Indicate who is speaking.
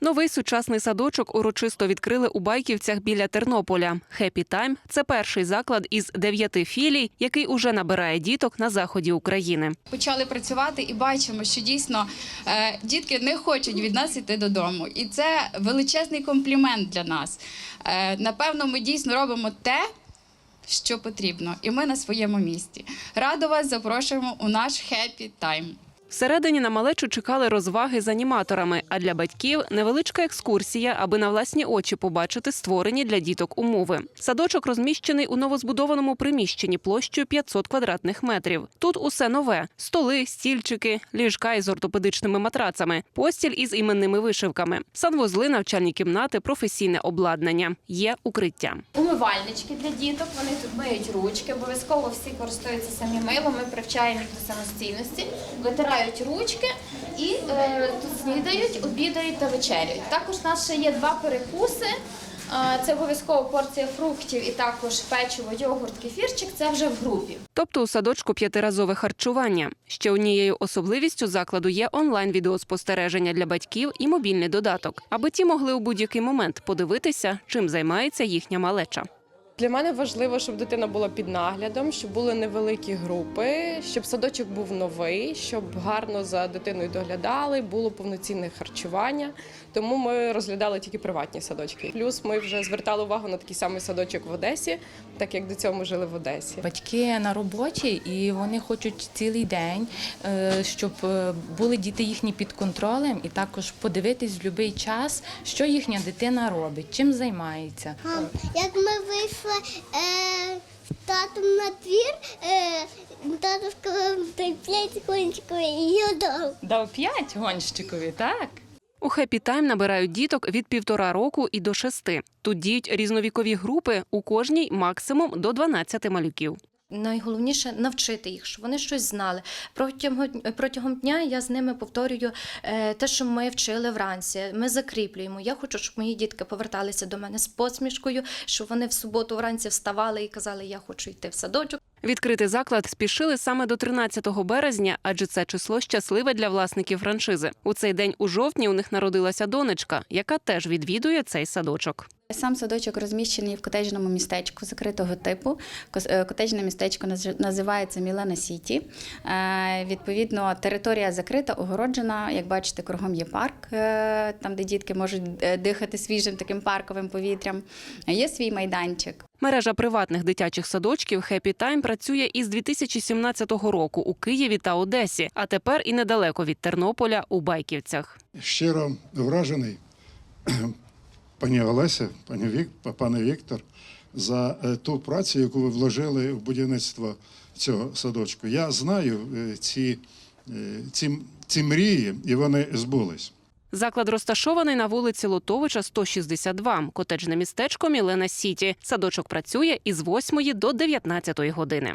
Speaker 1: Новий сучасний садочок урочисто відкрили у Байківцях біля Тернополя. Хеппі Тайм це перший заклад із дев'яти філій, який уже набирає діток на заході України.
Speaker 2: почали працювати і бачимо, що дійсно е, дітки не хочуть від нас йти додому. І це величезний комплімент для нас. Е, напевно, ми дійсно робимо те, що потрібно, і ми на своєму місці. Радо вас запрошуємо у наш хеппі тайм.
Speaker 1: Всередині на малечу чекали розваги з аніматорами, а для батьків невеличка екскурсія, аби на власні очі побачити створені для діток умови. Садочок розміщений у новозбудованому приміщенні площею 500 квадратних метрів. Тут усе нове: столи, стільчики, ліжка із ортопедичними матрацами, постіль із іменними вишивками, санвузли, навчальні кімнати, професійне обладнання. Є укриття.
Speaker 3: Умивальнички для діток, вони тут миють ручки, обов'язково всі користуються самим милом, ми привчаємо їх до самостійності, ручки і е, тут снідають, обідають та вечеряють. Також у нас ще є два перекуси. Е, Це обов'язково порція фруктів і також печиво, йогурт, кефірчик. Це вже в групі.
Speaker 1: Тобто у садочку п'ятиразове харчування. Ще однією особливістю закладу є онлайн відеоспостереження для батьків і мобільний додаток, аби ті могли у будь-який момент подивитися, чим займається їхня малеча.
Speaker 4: Для мене важливо, щоб дитина була під наглядом, щоб були невеликі групи, щоб садочок був новий, щоб гарно за дитиною доглядали, було повноцінне харчування. Тому ми розглядали тільки приватні садочки. Плюс ми вже звертали увагу на такий самий садочок в Одесі, так як до цього ми жили в Одесі.
Speaker 5: Батьки на роботі і вони хочуть цілий день, е, щоб е, були діти їхні під контролем, і також подивитись в будь-який час, що їхня дитина робить, чим займається.
Speaker 6: Як ми вийшли е, з татом на двір, е, тато сказав, дай п'ять гонщикові і я дав.
Speaker 5: Дав п'ять гонщикові, так?
Speaker 1: У Хеппі Тайм набирають діток від півтора року і до шести. Тут діють різновікові групи, у кожній максимум до 12 малюків.
Speaker 7: Найголовніше навчити їх, щоб вони щось знали. Протягом протягом дня я з ними повторюю е, те, що ми вчили вранці. Ми закріплюємо. Я хочу, щоб мої дітки поверталися до мене з посмішкою, щоб вони в суботу вранці вставали і казали, я хочу йти в садочок.
Speaker 1: Відкрити заклад спішили саме до 13 березня, адже це число щасливе для власників франшизи. У цей день у жовтні у них народилася донечка, яка теж відвідує цей садочок.
Speaker 2: Сам садочок розміщений в котеджному містечку закритого типу. Е, Котеджне містечко наз- називається Мілена Сіті. Е, Відповідно, територія закрита, огороджена. Як бачите, кругом є парк, е, там, де дітки можуть дихати свіжим таким парковим повітрям. Є свій майданчик.
Speaker 1: Мережа приватних дитячих садочків Хеппі Тайм працює із 2017 року у Києві та Одесі, а тепер і недалеко від Тернополя у Байківцях.
Speaker 8: щиро вражений пані Олеся, пані Вік, пане Віктор, за е, ту працю, яку ви вложили в будівництво цього садочку. Я знаю е, ці, е, ці, ці мрії, і вони збулись.
Speaker 1: Заклад розташований на вулиці Лотовича, 162, котеджне містечко Мілена Сіті. Садочок працює із 8 до 19 години.